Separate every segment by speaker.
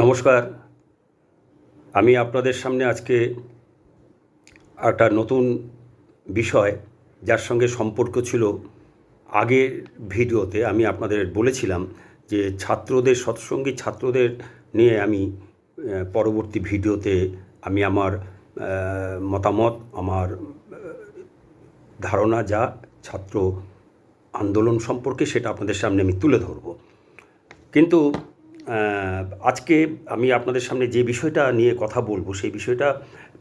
Speaker 1: নমস্কার। আমি আপনাদের সামনে আজকে একটা নতুন বিষয় যার সঙ্গে সম্পর্ক ছিল আগের ভিডিওতে। আমি আপনাদের বলেছিলাম যে ছাত্রদের, সৎসঙ্গী ছাত্রদের নিয়ে আমি পরবর্তী ভিডিওতে আমি আমার মতামত, আমার ধারণা যা ছাত্র আন্দোলন সম্পর্কে সেটা আপনাদের সামনে আমি তুলে ধরবো। কিন্তু আজকে আমি আপনাদের সামনে যে বিষয়টা নিয়ে কথা বলব, সেই বিষয়টা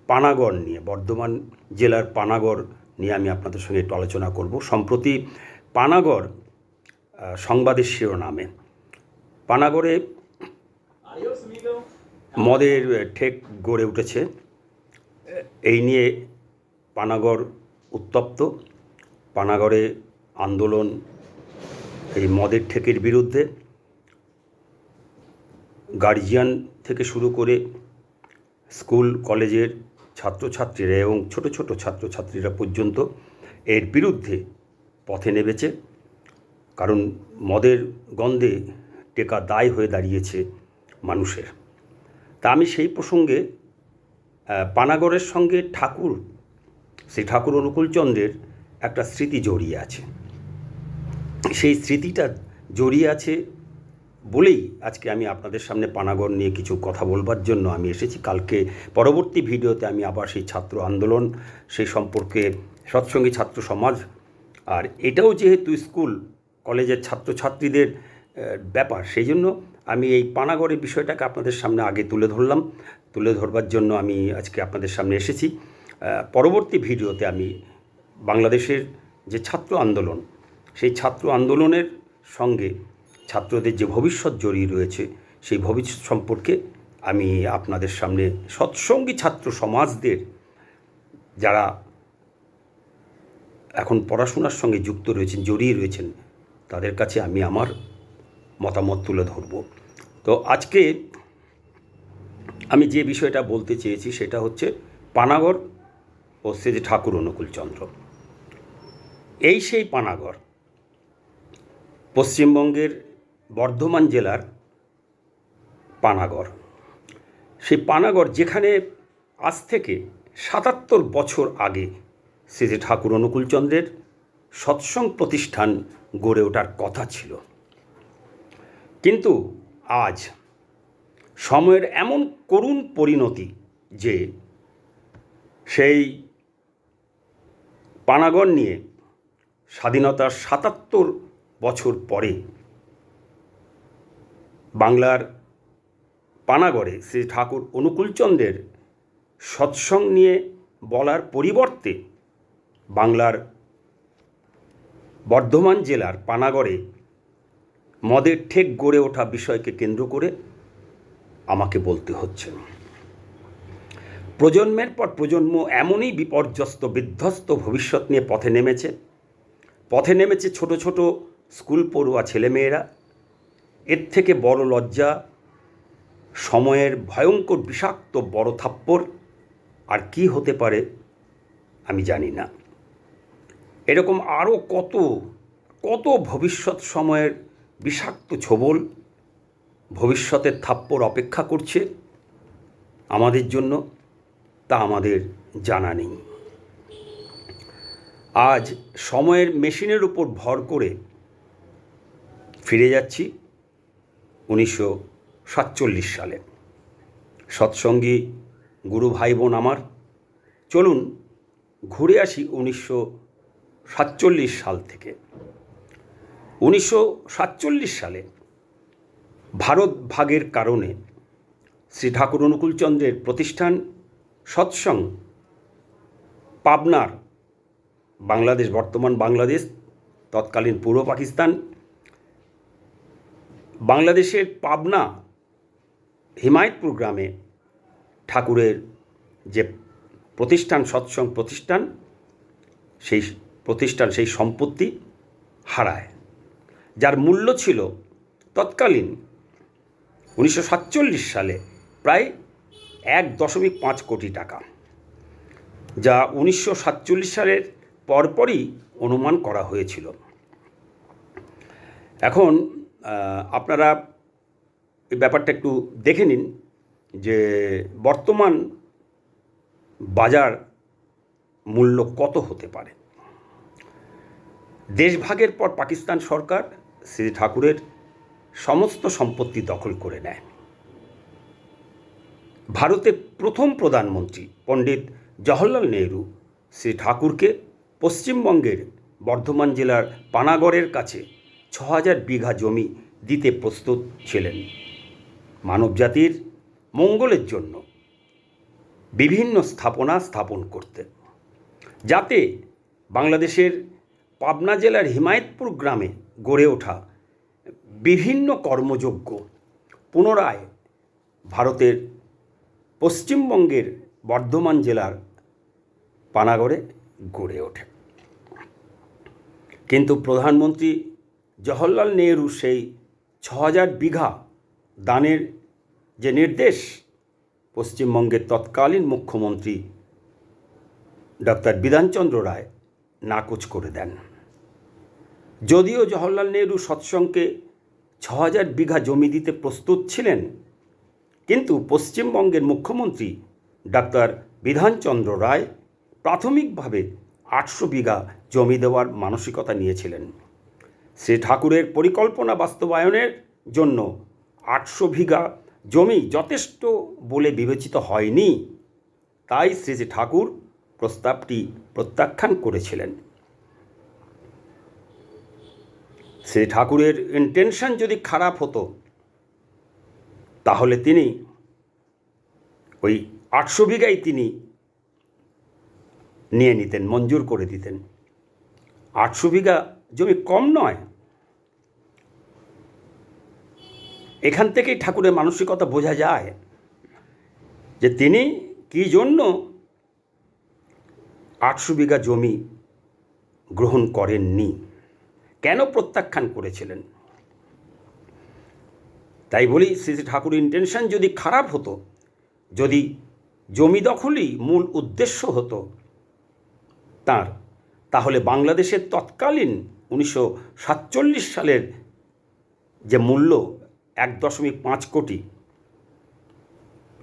Speaker 1: পানাগড় নিয়ে, বর্ধমান জেলার পানাগড় নিয়ে আমি আপনাদের সঙ্গে একটু আলোচনা করব। সম্প্রতি পানাগড় সংবাদের শিরোনামে। পানাগড়ে মদের ঠেক গড়ে উঠেছে। এই নিয়ে পানাগড় উত্তপ্ত। পানাগড়ে আন্দোলন এই মদের ঠেকের বিরুদ্ধে গার্জিয়ান থেকে শুরু করে স্কুল কলেজের ছাত্রছাত্রীরা এবং ছোট ছোট ছাত্রছাত্রীরা পর্যন্ত এর বিরুদ্ধে পথে নেমেছে। কারণ মদের গন্ধে টেকা দায় হয়ে দাঁড়িয়েছে মানুষের। তা আমি সেই প্রসঙ্গে পানাগড়ের সঙ্গে ঠাকুর শ্রী ঠাকুর অনুকূলচন্দ্রের একটা স্মৃতি জড়িয়ে আছে। সেই স্মৃতিটা জড়িয়ে আছে বলেই আজকে আমি আপনাদের সামনে পানাগড় নিয়ে কিছু কথা বলবার জন্য আমি এসেছি। কালকে পরবর্তী ভিডিওতে আমি আবার সেই ছাত্র আন্দোলন, সেই সম্পর্কে সৎসঙ্গী ছাত্র সমাজ, আর এটাও যেহেতু স্কুল, কলেজের ছাত্রছাত্রীদের ব্যাপার, সেই জন্য আমি এই পানাগড়ের বিষয়টাকে আপনাদের সামনে আগে তুলে ধরলাম। তুলে ধরবার জন্য আমি আজকে আপনাদের সামনে এসেছি। পরবর্তী ভিডিওতে আমি বাংলাদেশের যে ছাত্র আন্দোলন, সেই ছাত্র আন্দোলনের সঙ্গে ছাত্রদের যে ভবিষ্যৎ জড়িয়ে রয়েছে, সেই ভবিষ্যৎ সম্পর্কে আমি আপনাদের সামনে সৎসঙ্গী ছাত্র সমাজদের যারা এখন পড়াশোনার সঙ্গে যুক্ত রয়েছেন, জড়িয়ে রয়েছেন, তাদের কাছে আমি আমার মতামত তুলে ধরব। তো আজকে আমি যে বিষয়টা বলতে চেয়েছি, সেটা হচ্ছে পানাগড় ও সে যে ঠাকুর অনুকূলচন্দ্র। এই সেই পানাগড় পশ্চিমবঙ্গের বর্ধমান জেলার পানাগড়। সেই পানাগড় যেখানে আজ থেকে সাতাত্তর বছর আগে শ্রী শ্রী ঠাকুর অনুকূলচন্দ্রের সৎসং প্রতিষ্ঠান গড়ে ওঠার কথা ছিল। কিন্তু আজ সময়ের এমন করুণ পরিণতি যে সেই পানাগড় নিয়ে স্বাধীনতার সাতাত্তর বছর পরে বাংলার পানাগড়ে শ্রী ঠাকুর অনুকূলচন্দ্রের সৎসং নিয়ে বলার পরিবর্তে বাংলার বর্ধমান জেলার পানাগড়ে মদের ঠেক গড়ে ওঠা বিষয়কে কেন্দ্র করে আমাকে বলতে হচ্ছে। প্রজন্মের পর প্রজন্ম এমনই বিপর্যস্ত, বিধ্বস্ত ভবিষ্যৎ নিয়ে পথে নেমেছে। পথে নেমেছে ছোট ছোট স্কুল পড়ুয়া ছেলেমেয়েরা এর থেকে বড় লজ্জা সময়ের ভয়ঙ্কর বিষাক্ত বড় থাপ্পড় আর কি হতে পারে, আমি জানি না। এরকম আরও কত কত ভবিষ্যৎ সময়ের বিষাক্ত ছোবল ভবিষ্যতের থাপ্পড় অপেক্ষা করছে আমাদের জন্য, তা আমাদের জানা নেই। আজ সময়ের মেশিনের উপর ভর করে ফিরে যাচ্ছি। উনিশশো সাতচল্লিশ সালে। সৎসঙ্গী গুরু ভাই বোন আমার, চলুন ঘুরে আসি উনিশশো সাতচল্লিশ সাল থেকে। উনিশশো সাতচল্লিশ সালে ভারত ভাগের কারণে শ্রী ঠাকুর অনুকূলচন্দ্রের প্রতিষ্ঠান সৎসং পাবনার বাংলাদেশ, বর্তমান বাংলাদেশ, তৎকালীন পূর্ব পাকিস্তান বাংলাদেশের পাবনা হিমায়তপুর গ্রামে ঠাকুরের যে প্রতিষ্ঠান সৎসং প্রতিষ্ঠান, সেই প্রতিষ্ঠান, সেই সম্পত্তি হারায়। যার মূল্য ছিল তৎকালীন উনিশশো সাতচল্লিশ সালে প্রায় এক দশমিক পাঁচ কোটি টাকা, যা উনিশশো সাতচল্লিশ সালের পরপরই অনুমান করা হয়েছিল। এখন আপনারা এই ব্যাপারটা একটু দেখে নিন যে বর্তমান বাজার মূল্য কত হতে পারে। দেশভাগের পর পাকিস্তান সরকার শ্রী ঠাকুরের সমস্ত সম্পত্তি দখল করে নেয়। ভারতের প্রথম প্রধানমন্ত্রী পণ্ডিত জওহরলাল নেহরু শ্রী ঠাকুরকে পশ্চিমবঙ্গের বর্ধমান জেলার পানাগড়ের কাছে ছ হাজার বিঘা জমি দিতে প্রস্তুত ছিলেন। মানবজাতির মঙ্গলের জন্য বিভিন্ন স্থাপনা স্থাপন করতে। যাতে বাংলাদেশের পাবনা জেলার হিমায়তপুর গ্রামে গড়ে ওঠা বিভিন্ন কর্মযোগ্য পুনরায় ভারতের পশ্চিমবঙ্গের বর্ধমান জেলার পানাগড়ে গড়ে ওঠে। কিন্তু প্রধানমন্ত্রী জওহরলাল নেহরু সেই ছ হাজার বিঘা দানের যে নির্দেশ, পশ্চিমবঙ্গের তৎকালীন মুখ্যমন্ত্রী ডক্টর বিধানচন্দ্র রায় নাকচ করে দেন। যদিও জওহরলাল নেহরু সৎসঙ্গে ছ হাজার বিঘা জমি দিতে প্রস্তুত ছিলেন, কিন্তু পশ্চিমবঙ্গের মুখ্যমন্ত্রী ডাক্তার বিধানচন্দ্র রায় প্রাথমিকভাবে আটশো বিঘা জমি দেওয়ার মানসিকতা নিয়েছিলেন। শ্রী ঠাকুরের পরিকল্পনা বাস্তবায়নের জন্য আটশো বিঘা জমি যথেষ্ট বলে বিবেচিত হয়নি। তাই শ্রী শ্রী ঠাকুর প্রস্তাবটি প্রত্যাখ্যান করেছিলেন। শ্রী ঠাকুরের ইন্টেনশন যদি খারাপ হতো, তাহলে তিনি ওই আটশো বিঘাই তিনি নিয়ে নিতেন, মঞ্জুর করে দিতেন। আটশো বিঘা জমি কম নয়, এখান থেকেই ঠাকুরের মানসিকতা বোঝা যায় যে তিনি কী জন্য আটশো বিঘা জমি গ্রহণ করেননি, কেন প্রত্যাখ্যান করেছিলেন? তাই বলি শ্রী ঠাকুর ইন্টেনশন যদি খারাপ হতো, যদি জমি দখলই মূল উদ্দেশ্য হতো তার, তাহলে বাংলাদেশের তৎকালীন উনিশশো সাতচল্লিশ সালের যে মূল্য এক দশমিক পাঁচ কোটি,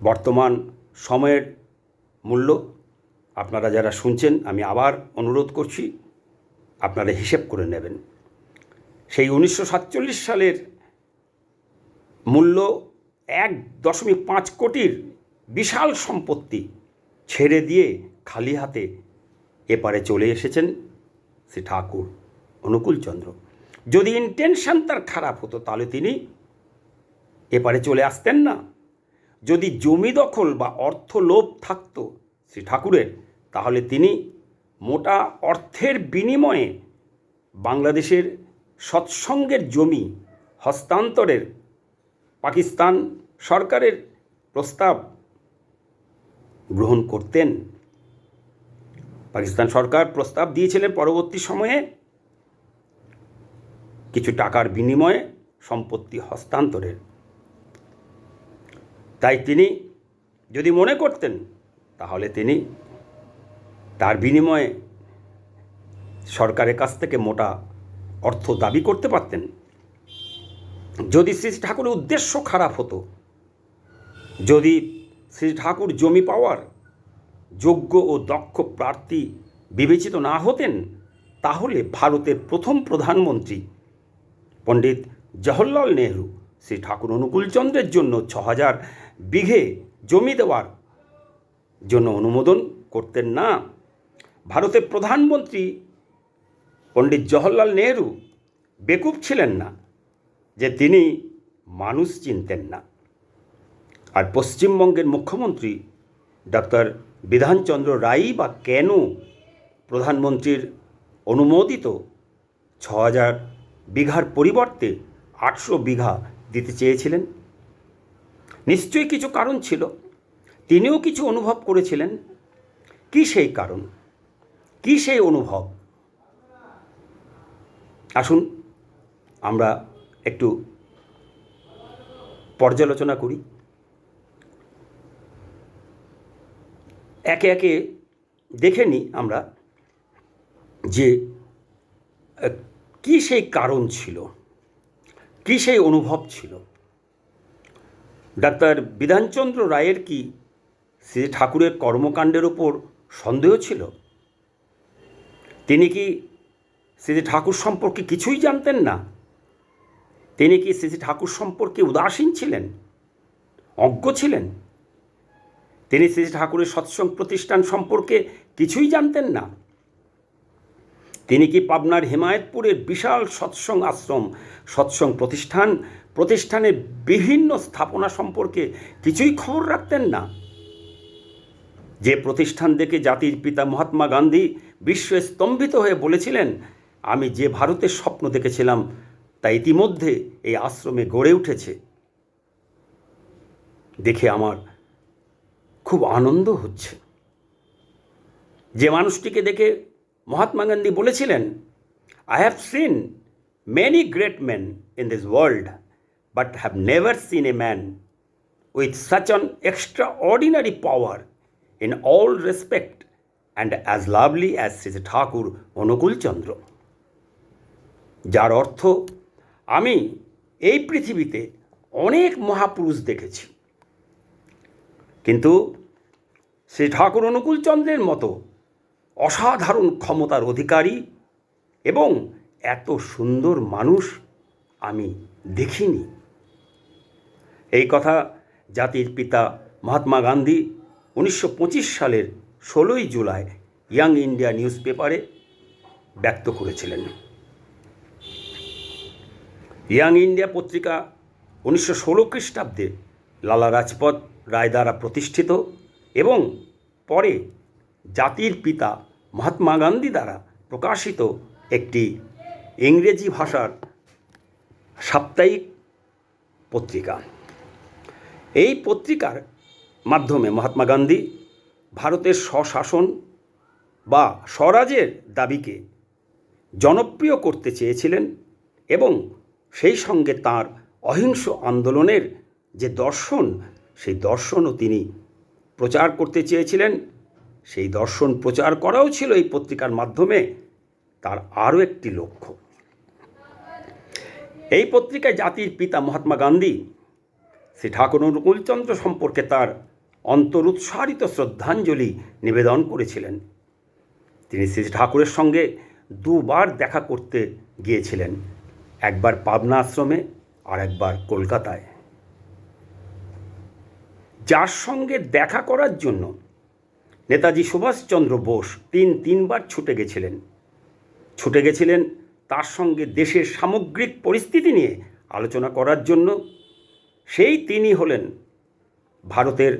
Speaker 1: বর্তমান সময়ের মূল্য, আপনারা যারা শুনছেন, আমি আবার অনুরোধ করছি, আপনারা হিসেব করে নেবেন। সেই উনিশশো সাতচল্লিশ সালের মূল্য এক দশমিক পাঁচ কোটির বিশাল সম্পত্তি ছেড়ে দিয়ে খালি হাতে এপারে চলে এসেছেন শ্রী ঠাকুর। অনুকূলচন্দ্র যদি ইন্টেনশন তার খারাপ হতো, তাহলে তিনি এপারে চলে আসতেন না। যদি জমি দখল বা অর্থ লোভ থাকত শ্রী ঠাকুরের, তাহলে তিনি মোটা অর্থের বিনিময়ে বাংলাদেশের সৎসঙ্গের জমি হস্তান্তরের পাকিস্তান সরকারের প্রস্তাব গ্রহণ করতেন। পাকিস্তান সরকার প্রস্তাব দিয়েছিলেন পরবর্তী সময়ে। কিছু টাকার বিনিময়ে সম্পত্তি হস্তান্তরের। তাই তিনি যদি মনে করতেন, তাহলে তিনি তার বিনিময়ে সরকারের কাছ থেকে মোটা অর্থ দাবি করতে পারতেন। যদি শ্রী ঠাকুরের উদ্দেশ্য খারাপ হতো, যদি শ্রী ঠাকুর জমি পাওয়ার যোগ্য ও দক্ষ প্রার্থী বিবেচিত না হতেন, তাহলে ভারতের প্রথম প্রধানমন্ত্রী পণ্ডিত জওহরলাল নেহরু শ্রী ঠাকুর অনুকূলচন্দ্রের জন্য ছ হাজার বিঘে জমি দেওয়ার জন্য অনুমোদন করতেন না। ভারতের প্রধানমন্ত্রী পণ্ডিত জওহরলাল নেহরু বেকুব ছিলেন না, যে তিনি মানুষ চিনতেন না। আর পশ্চিমবঙ্গের মুখ্যমন্ত্রী ডক্টর বিধানচন্দ্র রায়ই বা কেন প্রধানমন্ত্রীর অনুমোদিত ছ হাজার বিঘার পরিবর্তে আটশো বিঘা দিতে চেয়েছিলেন। নিশ্চয়ই কিছু কারণ ছিল। তিনিও কিছু অনুভব করেছিলেন। কি সেই কারণ? কি সেই অনুভব? আসুন, আমরা একটু পর্যালোচনা করি। একে একে দেখে নিই আমরা যে কী সেই কারণ ছিল? কী সেই অনুভব ছিল? ডাক্তার বিধানচন্দ্র রায়ের কি শ্রী ঠাকুরের কর্মকাণ্ডের ওপর সন্দেহ ছিল? তিনি কি শ্রী ঠাকুর সম্পর্কে কিছুই জানতেন না? তিনি কি শ্রী ঠাকুর সম্পর্কে উদাসীন ছিলেন? অজ্ঞ ছিলেন? তিনি শ্রী ঠাকুরের সৎসঙ্গ প্রতিষ্ঠান সম্পর্কে কিছুই জানতেন না? তিনি কি পাবনার হেমায়তপুরের বিশাল সৎসং আশ্রম সৎসং প্রতিষ্ঠান প্রতিষ্ঠানের বিভিন্ন স্থাপনা সম্পর্কে কিছুই খবর রাখতেন না? যে প্রতিষ্ঠান দেখে জাতির পিতা মহাত্মা গান্ধী বিশ্ব স্তম্ভিত হয়ে বলেছিলেন, আমি যে ভারতের স্বপ্ন দেখেছিলাম, তা ইতিমধ্যে এই আশ্রমে গড়ে উঠেছে। দেখে আমার খুব আনন্দ হচ্ছে। যে মানুষটিকে দেখে মহাত্মা গান্ধী বলেছিলেন I have seen many great man in this world but have never seen a man with such an extraordinary power in all respect and as lovely as Shri Thakur Anukulchandra যার অর্থ, আমি এই পৃথিবীতে অনেক মহাপুরুষ দেখেছি। কিন্তু, শ্রী ঠাকুর অনুকূলচন্দ্রের মতো অসাধারণ ক্ষমতার অধিকারী এবং এত সুন্দর মানুষ আমি দেখিনি। এই কথা জাতির পিতা মহাত্মা গান্ধী উনিশশো পঁচিশ সালের ষোলোই জুলাই ইয়াং ইন্ডিয়া নিউজ পেপারে ব্যক্ত করেছিলেন। ইয়াং ইন্ডিয়া পত্রিকা উনিশশো ষোলো খ্রিস্টাব্দে লালা রাজপথ রায় দ্বারা প্রতিষ্ঠিত এবং পরে জাতির পিতা মহাত্মা গান্ধী দ্বারা প্রকাশিত একটি ইংরেজি ভাষার সাপ্তাহিক পত্রিকা। এই পত্রিকার মাধ্যমে মহাত্মা গান্ধী ভারতের স্বশাসন বা স্বরাজের দাবিকে জনপ্রিয় করতে চেয়েছিলেন এবং সেই সঙ্গে তার অহিংস আন্দোলনের যে দর্শন, সেই দর্শনও তিনি প্রচার করতে চেয়েছিলেন। সেই দর্শন প্রচার করাও ছিল এই পত্রিকার মাধ্যমে, তার আরও একটি লক্ষ্য। এই পত্রিকায় জাতির পিতা মহাত্মা গান্ধী, শ্রী ঠাকুর অনুকূলচন্দ্র সম্পর্কে তার অন্তরুৎসারিত শ্রদ্ধাঞ্জলি নিবেদন করেছিলেন। তিনি শ্রী ঠাকুরের সঙ্গে দুবার দেখা করতে গিয়েছিলেন, একবার পাবনা আশ্রমে আর একবার কলকাতায়। যার সঙ্গে দেখা করার জন্য নেতাজি সুভাষচন্দ্র বোস তিন তিনবার ছুটে গেছিলেন। ছুটে গেছিলেন তার সঙ্গে দেশের সামগ্রিক পরিস্থিতি নিয়ে আলোচনা করার জন্য। সেই তিনি হলেন ভারতের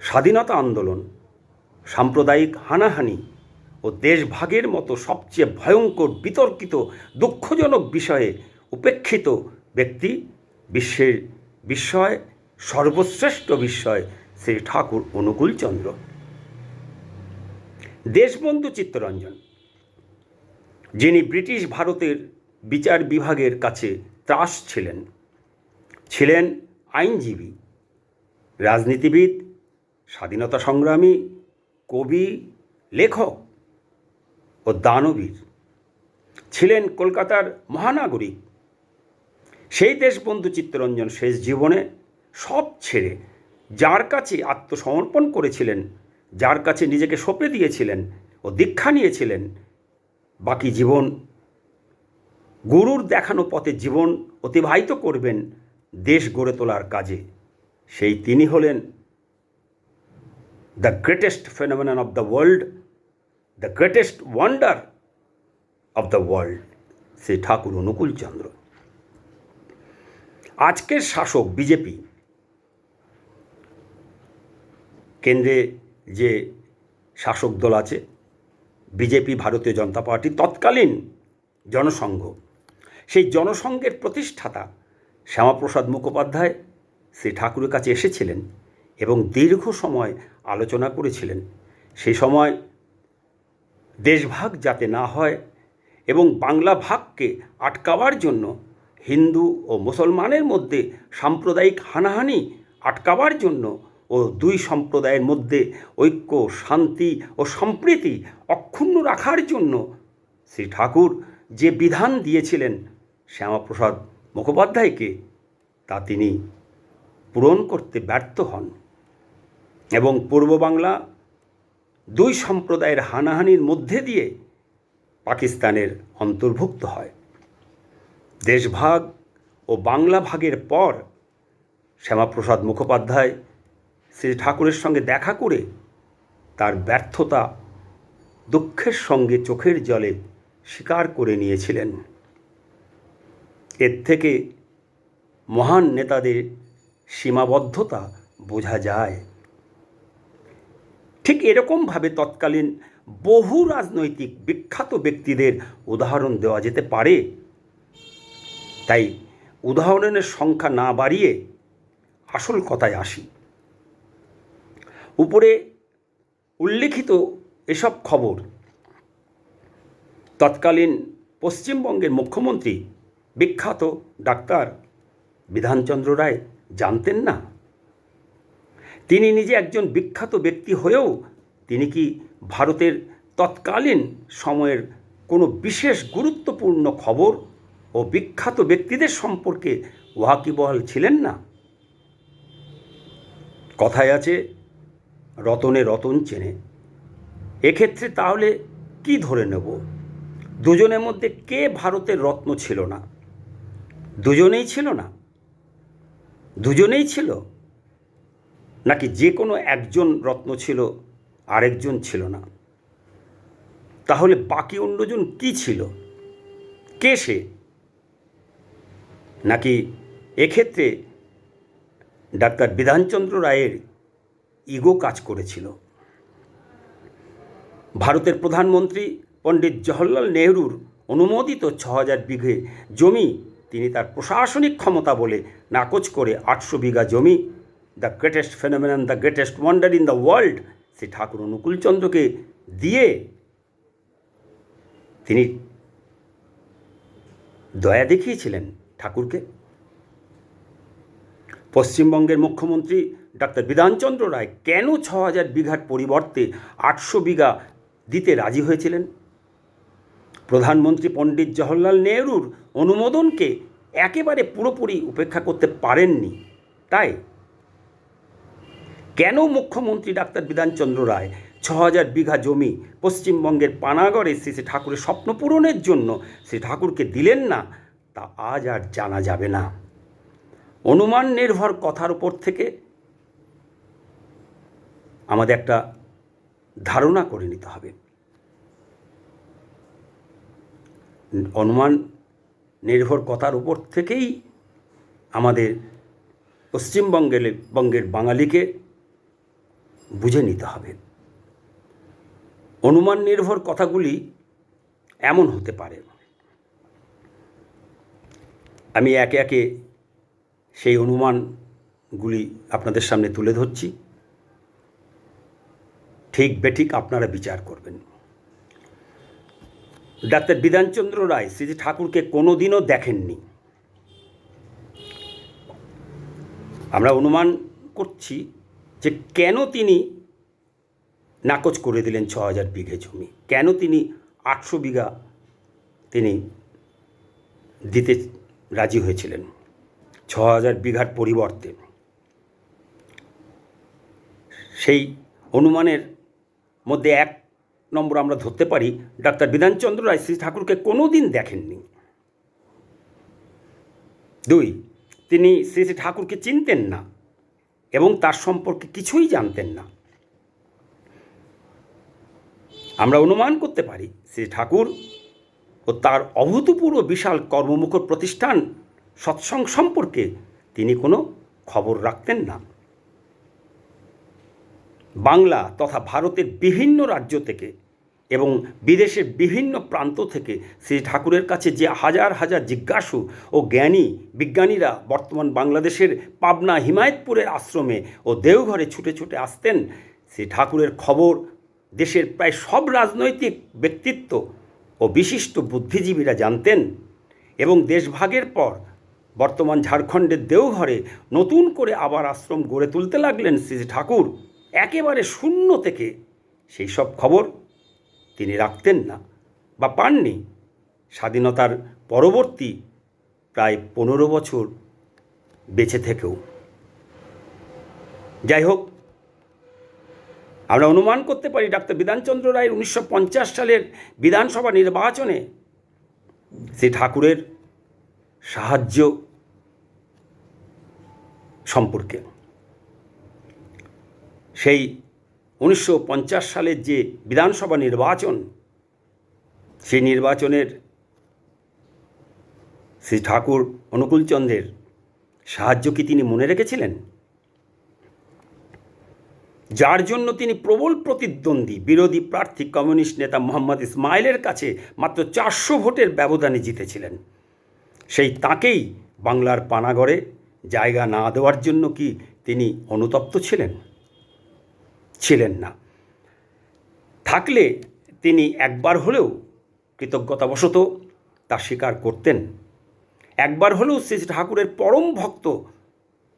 Speaker 1: স্বাধীনতা আন্দোলন, সাম্প্রদায়িক হানাহানি ও দেশভাগের মতো সবচেয়ে ভয়ঙ্কর বিতর্কিত, দুঃখজনক বিষয়ে উপেক্ষিত ব্যক্তি বিশ্বের বিস্ময়, সর্বশ্রেষ্ঠ বিস্ময় শ্রী ঠাকুর অনুকূলচন্দ্র। দেশবন্ধু চিত্তরঞ্জন, যিনি ব্রিটিশ ভারতের বিচার বিভাগের কাছে ত্রাস ছিলেন ছিলেন আইনজীবী, রাজনীতিবিদ, স্বাধীনতা সংগ্রামী, কবি, লেখক ও দানবীর। ছিলেন কলকাতার মহানাগরিক। সেই দেশবন্ধু চিত্তরঞ্জন শেষ জীবনে সব ছেড়ে যার কাছে আত্মসমর্পণ করেছিলেন যার কাছে নিজেকে সঁপে দিয়েছিলেন ও দীক্ষা নিয়েছিলেন, বাকি জীবন গুরুর দেখানো পথে জীবন অতিবাহিত করবেন দেশ গড়ে তোলার কাজে। সেই তিনি হলেন the greatest phenomenon of the world the greatest wonder of the world Shri Thakur Anukulchandra আজকের শাসক বিজেপি কেন্দ্রে যে শাসক দল আছে, বিজেপি, ভারতীয় জনতা পার্টি, তৎকালীন জনসংঘ। সেই জনসংঘের প্রতিষ্ঠাতা শ্যামাপ্রসাদ মুখোপাধ্যায় শ্রী ঠাকুরের কাছে এসেছিলেন এবং দীর্ঘ সময় আলোচনা করেছিলেন। সেই সময় দেশভাগ যাতে না হয় এবং বাংলা ভাগকে আটকাবার জন্য হিন্দু ও মুসলমানের মধ্যে সাম্প্রদায়িক হানাহানি আটকাবার জন্য ও দুই সম্প্রদায়ের মধ্যে ঐক্য, শান্তি ও সম্প্রীতি অক্ষুণ্ণ রাখার জন্য শ্রী ঠাকুর যে বিধান দিয়েছিলেন শ্যামাপ্রসাদ মুখোপাধ্যায়কে, তা তিনি পূরণ করতে ব্যর্থ হন এবং পূর্ব বাংলা দুই সম্প্রদায়ের হানাহানির মধ্যে দিয়ে পাকিস্তানের অন্তর্ভুক্ত হয়। দেশভাগ ও বাংলা ভাগের পর শ্যামাপ্রসাদ মুখোপাধ্যায় শ্রী ঠাকুরের সঙ্গে দেখা করে তার ব্যর্থতা দুঃখের সঙ্গে চোখের জলে স্বীকার করে নিয়েছিলেন। এর থেকে মহান নেতাদের সীমাবদ্ধতা বোঝা যায়। ঠিক এরকমভাবে তৎকালীন বহু রাজনৈতিক বিখ্যাত ব্যক্তিদের উদাহরণ দেওয়া যেতে পারে। তাই উদাহরণের সংখ্যা না বাড়িয়ে আসল কথায় আসি। উপরে উল্লেখিত এসব খবর। তৎকালীন পশ্চিমবঙ্গের মুখ্যমন্ত্রী বিখ্যাত ডাক্তার বিধানচন্দ্র রায় জানতেন না? তিনি নিজে একজন বিখ্যাত ব্যক্তি হয়েও তিনি কি ভারতের তৎকালীন সময়ের কোনো বিশেষ গুরুত্বপূর্ণ খবর ও বিখ্যাত ব্যক্তিদের সম্পর্কে ওয়াকিবহাল ছিলেন না? কথায় আছে রতনে রতন চেনে। এক্ষেত্রে তাহলে কি ধরে নেব? দুজনের মধ্যে কে ভারতের রত্ন ছিল না? দুজনেই ছিল না? দুজনেই ছিল? নাকি যে কোনো একজন রত্ন ছিল, আরেকজন ছিল না? তাহলে বাকি অন্যজন কি ছিল? কে সে? নাকি এক্ষেত্রে ডাক্তার বিধানচন্দ্র রায়ের ইগো কাজ করেছিল। ভারতের প্রধানমন্ত্রী পণ্ডিত জওহরলাল নেহরুর অনুমোদিত ছ হাজার বিঘে জমি, তিনি তার প্রশাসনিক ক্ষমতা বলে নাকচ করে আটশো বিঘা জমি, the greatest phenomenon, the greatest wonder in the world Shri Thakur অনুকূলচন্দ্রকে দিয়ে তিনি দয়া দেখিয়েছিলেন ঠাকুরকে। পশ্চিমবঙ্গের মুখ্যমন্ত্রী ডাক্তার বিধানচন্দ্র রায় কেন ছ হাজার বিঘার পরিবর্তে আটশো বিঘা দিতে রাজি হয়েছিলেন? প্রধানমন্ত্রী পণ্ডিত জওহরলাল নেহরুর অনুমোদনকে একেবারে পুরোপুরি উপেক্ষা করতে পারেননি, তাই? কেন মুখ্যমন্ত্রী ডাক্তার বিধানচন্দ্র রায় ছ হাজার বিঘা জমি পশ্চিমবঙ্গের পানাগড়ে শ্রী শ্রী ঠাকুরের স্বপ্ন পূরণের জন্য শ্রী ঠাকুরকে দিলেন না, তা আজ আর জানা যাবে না। অনুমান নির্ভর কথার উপর থেকে আমাদের একটা ধারণা করে নিতে হবে। অনুমান নির্ভর কথার উপর থেকেই আমাদের পশ্চিমবঙ্গের বঙ্গের বাঙালিকে বুঝে নিতে হবে। অনুমান নির্ভর কথাগুলি এমন হতে পারে। আমি একে একে সেই অনুমানগুলি আপনাদের সামনে তুলে ধরছি। ঠিক বেঠিক আপনারা বিচার করবেন। ডাক্তার বিধানচন্দ্র রায় শ্রী ঠাকুরকে কোনো দিনও দেখেননি। আমরা অনুমান করছি যে কেন তিনি নাকচ করে দিলেন ছ হাজার বিঘে জমি? কেন তিনি আটশো বিঘা তিনি দিতে রাজি হয়েছিলেন? ছ হাজার বিঘার পরিবর্তে। সেই অনুমানের মধ্যে এক নম্বর আমরা ধরতে পারি, ডাক্তার বিধানচন্দ্র রায় শ্রী ঠাকুরকে কোনো দিন দেখেননি। দুই, তিনি শ্রী শ্রী ঠাকুরকে চিনতেন না এবং তার সম্পর্কে কিছুই জানতেন না। আমরা অনুমান করতে পারি, শ্রী ঠাকুর ও তার অভূতপূর্ব বিশাল কর্মমুখর প্রতিষ্ঠান সৎসং সম্পর্কে তিনি কোনো খবর রাখতেন না। বাংলা তথা ভারতের বিভিন্ন রাজ্য থেকে এবং বিদেশের বিভিন্ন প্রান্ত থেকে শ্রী ঠাকুরের কাছে যে হাজার হাজার জিজ্ঞাসু ও জ্ঞানী বিজ্ঞানীরা বর্তমান বাংলাদেশের পাবনা হিমায়তপুরের আশ্রমে ও দেওঘরে ছুটে ছুটে আসতেন, শ্রী ঠাকুরের খবর দেশের প্রায় সব রাজনৈতিক ব্যক্তিত্ব ও বিশিষ্ট বুদ্ধিজীবীরা জানতেন এবং দেশভাগের পর বর্তমান ঝাড়খণ্ডের দেওঘরে নতুন করে আবার আশ্রম গড়ে তুলতে লাগলেন শ্রী ঠাকুর। একেবারে শূন্য থেকে সেই সব খবর তিনি রাখতেন না বা পাননি। স্বাধীনতার পরবর্তী প্রায় পনেরো বছর বেঁচে থেকেও। যাই হোক, আমরা অনুমান করতে পারি ডাক্তার বিধানচন্দ্র রায়ের উনিশশো পঞ্চাশ সালের বিধানসভা নির্বাচনে শ্রী ঠাকুরের সাহায্য সম্পর্কে। সেই উনিশশো পঞ্চাশ সালের যে বিধানসভা নির্বাচন, সেই নির্বাচনের শ্রী ঠাকুর অনুকূলচন্দ্রের সাহায্য কি তিনি মনে রেখেছিলেন? যার জন্য তিনি প্রবল প্রতিদ্বন্দ্বী বিরোধী প্রার্থী কমিউনিস্ট নেতা মোহাম্মদ ইসমাইলের কাছে মাত্র চারশো ভোটের ব্যবধানে জিতেছিলেন। সেই তাকেই বাংলার পানাগড়ে জায়গা না দেওয়ার জন্য কি তিনি অনুতপ্ত ছিলেন? ছিলেন না। থাকলে তিনি একবার হলেও কৃতজ্ঞতাবশত তা স্বীকার করতেন। একবার হলেও শ্রী ঠাকুরের পরম ভক্ত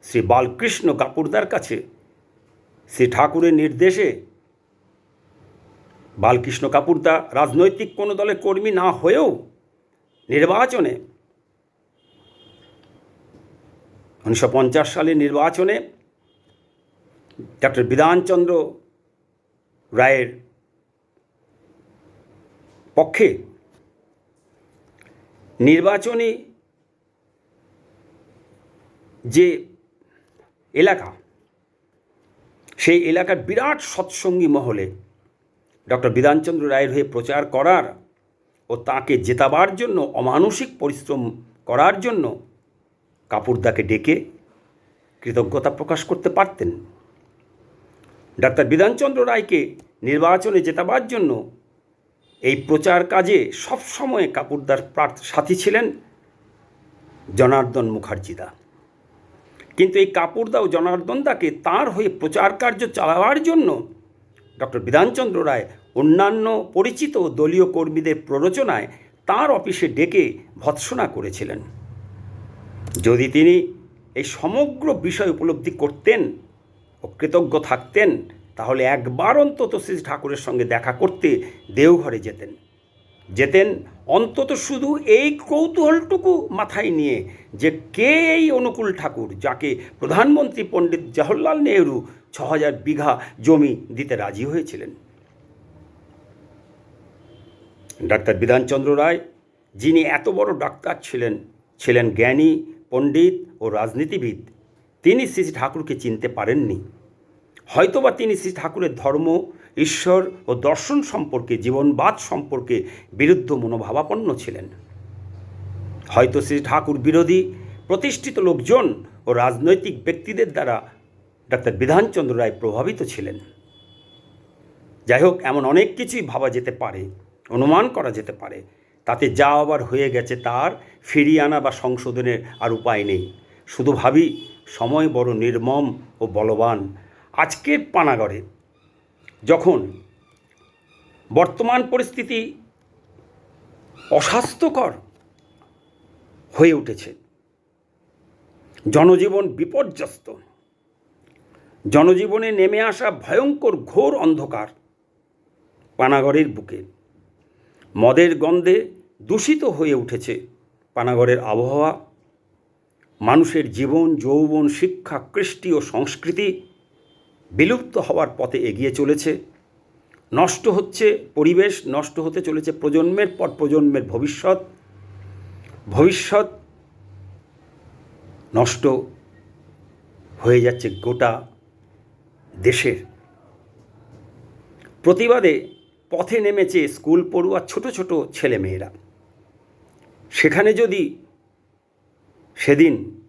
Speaker 1: শ্রী বালকৃষ্ণ কাপুরদার কাছে শ্রী ঠাকুরের নির্দেশে বালকৃষ্ণ কাপুরদা রাজনৈতিক কোনো দলের কর্মী না হয়েও নির্বাচনে উনিশশো পঞ্চাশ সালের নির্বাচনে ডক্টর বিধানচন্দ্র রায়ের পক্ষে নির্বাচনী যে এলাকা, সেই এলাকার বিরাট সৎসঙ্গী মহলে ডক্টর বিধানচন্দ্র রায়ের হয়ে প্রচার করার ও তাকে জেতাবার জন্য, অমানসিক পরিশ্রম করার জন্য কাপুরদাকে ডেকে কৃতজ্ঞতা প্রকাশ করতে পারতেন। ডাক্তার বিধানচন্দ্র রায়কে নির্বাচনে জেতাবার জন্য এই প্রচার কাজে সবসময় কাপুরদার প্রার্থ সাথী ছিলেন জনার্দন মুখার্জিদা কিন্তু এই কাপুরদা ও জনার্দন দাকে তাঁর হয়ে প্রচার কার্য চালাবার জন্য ডক্টর বিধানচন্দ্র রায় অন্যান্য পরিচিত দলীয় কর্মীদের প্ররোচনায় তাঁর অফিসে ডেকে ভৎসনা করেছিলেন। যদি তিনি এই সমগ্র বিষয় উপলব্ধি করতেন কৃতজ্ঞ থাকতেন, তাহলে একবার অন্তত শ্রী ঠাকুরের সঙ্গে দেখা করতে দেওঘরে যেতেন। যেতেন অন্তত শুধু এই কৌতূহলটুকু মাথায় নিয়ে যে কে এই অনুকূল ঠাকুর যাকে প্রধানমন্ত্রী পণ্ডিত জওহরলাল নেহরু ছ হাজার বিঘা জমি দিতে রাজি হয়েছিলেন। ডাক্তার বিধানচন্দ্র রায়, যিনি এত বড় ডাক্তার ছিলেন ছিলেন জ্ঞানী, পণ্ডিত ও রাজনীতিবিদ তিনি শ্রী ঠাকুরকে চিনতে পারেননি। হয়তোবা তিনি শ্রী ঠাকুরের ধর্ম, ঈশ্বর ও দর্শন সম্পর্কে, জীবনবাদ সম্পর্কে বিরুদ্ধ মনোভাবাপন্ন ছিলেন। হয়তো শ্রী ঠাকুর বিরোধী, প্রতিষ্ঠিত লোকজন ও রাজনৈতিক ব্যক্তিদের দ্বারা ডাক্তার বিধানচন্দ্র রায় প্রভাবিত ছিলেন। যাই হোক, এমন অনেক কিছুই ভাবা যেতে পারে, অনুমান করা যেতে পারে। তাতে যা আবার হয়ে গেছে তার ফিরিয়ে আনা বা সংশোধনের আর উপায় নেই। শুধু ভাবি সময় বড় নির্মম ও বলবান আজকের পানাগড়ে। যখন বর্তমান পরিস্থিতি অস্বাস্থ্যকর হয়ে উঠেছে, জনজীবন বিপর্যস্ত, জনজীবনে নেমে আসা ভয়ঙ্কর ঘোর অন্ধকার পানাগড়ের বুকে, মদের গন্ধে দূষিত হয়ে উঠেছে পানাগড়ের আবহাওয়া মানুষের জীবন, যৌবন, শিক্ষা, কৃষ্টি ও সংস্কৃতি বিলুপ্ত হওয়ার পথে এগিয়ে চলেছে। নষ্ট হচ্ছে পরিবেশ, নষ্ট হতে চলেছে প্রজন্মের পর প্রজন্মের ভবিষ্যৎ। ভবিষ্যৎ নষ্ট হয়ে যাচ্ছে গোটা দেশের। প্রতিবাদে পথে নেমেছে স্কুল পড়ুয়া ছোট ছোট ছেলেমেয়েরা। সেখানে যদি সেদিন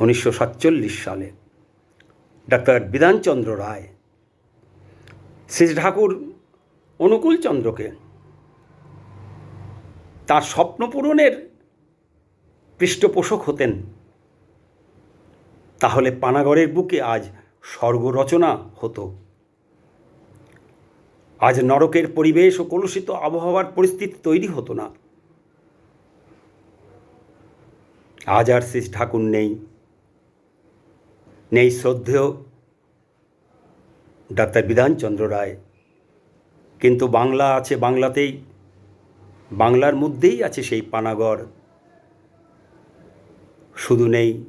Speaker 1: উনিশশো সাতচল্লিশ সালে ডাক্তার বিধানচন্দ্র রায় শ্রী ঠাকুর অনুকূলচন্দ্রকে তার স্বপ্ন পূরণের পৃষ্ঠপোষক হতেন। তাহলে পানাগড়ের বুকে আজ স্বর্গরচনা হতো। আজ নরকের পরিবেশ ও কলুষিত আবহাওয়ার পরিস্থিতি তৈরি হতো না। আজ আর শ্রী ঠাকুর নেই। নেই শ্রদ্ধেয় ডাক্তার বিধানচন্দ্র রায়। কিন্তু বাংলা আছে বাংলাতেই, বাংলার মধ্যেই আছে সেই পানাগড়। শুধু নেই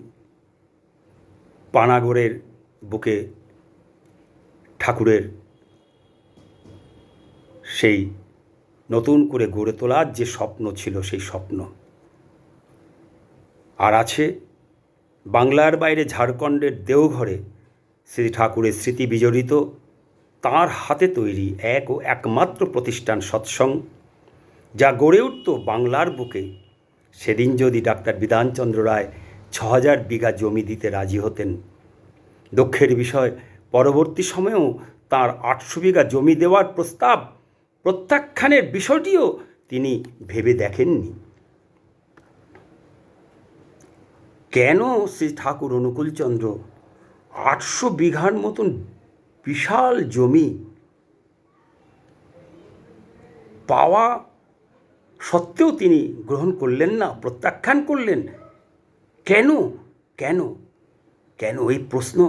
Speaker 1: পানাগড়ের বুকে ঠাকুরের সেই নতুন করে গড়ে তোলার যে স্বপ্ন ছিল সেই স্বপ্ন। আর আছে বাংলার বাইরে ঝাড়খণ্ডের দেওঘরে শ্রী ঠাকুরের স্মৃতি বিজড়িত, তাঁর হাতে তৈরি এক ও একমাত্র প্রতিষ্ঠান সৎসং, যা গড়ে উঠত বাংলার বুকে। সেদিন যদি ডাক্তার বিধানচন্দ্র রায় ছ হাজার বিঘা জমি দিতে রাজি হতেন, দুঃখের বিষয়, পরবর্তী সময়েও তার আটশো বিঘা জমি দেওয়ার প্রস্তাব প্রত্যাখ্যানের বিষয়টিও তিনি ভেবে দেখেননি। কেন শ্রী ঠাকুর অনুকূলচন্দ্র আটশো বিঘার মতন বিশাল জমি পাওয়া সত্ত্বেও তিনি গ্রহণ করলেন না, প্রত্যাখ্যান করলেন? কেন? কেন? কেন? এই প্রশ্ন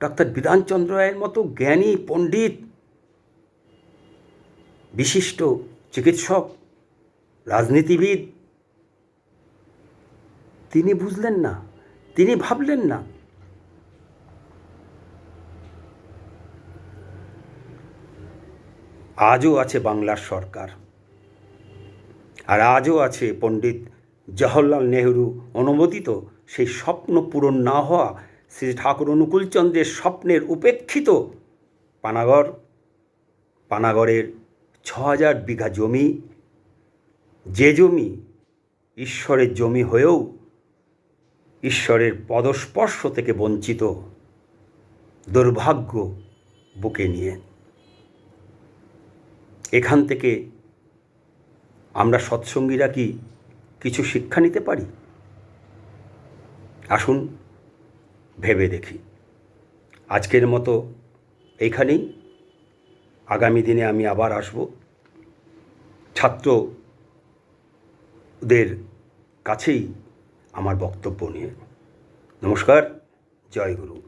Speaker 1: ডাক্তার বিধানচন্দ্র রায়ের মতো জ্ঞানী পণ্ডিত, বিশিষ্ট চিকিৎসক, রাজনীতিবিদ তিনি বুঝলেন না, তিনি ভাবলেন না। আজও আছে বাংলার সরকার। আর আজও আছে পণ্ডিত জওহরলাল নেহরু অনুমোদিত। সেই স্বপ্ন পূরণ না হওয়া শ্রী ঠাকুর অনুকূলচন্দ্রের স্বপ্নের উপেক্ষিত পানাগড় পানাগড়ের ছ হাজার বিঘা জমি, যে জমি ঈশ্বরের জমি হয়েও ঈশ্বরের পদস্পর্শ থেকে বঞ্চিত দুর্ভাগ্য বুকে নিয়ে। এখান থেকে আমরা সৎসঙ্গীরা কি কিছু শিক্ষা নিতে পারি? আসুন ভেবে দেখি। আজকের মতো এইখানেই। আগামী দিনে আমি আবার আসব। ছাত্রদের কাছেই আমার বক্তব্য নিয়ে। নমস্কার জয় গুরু।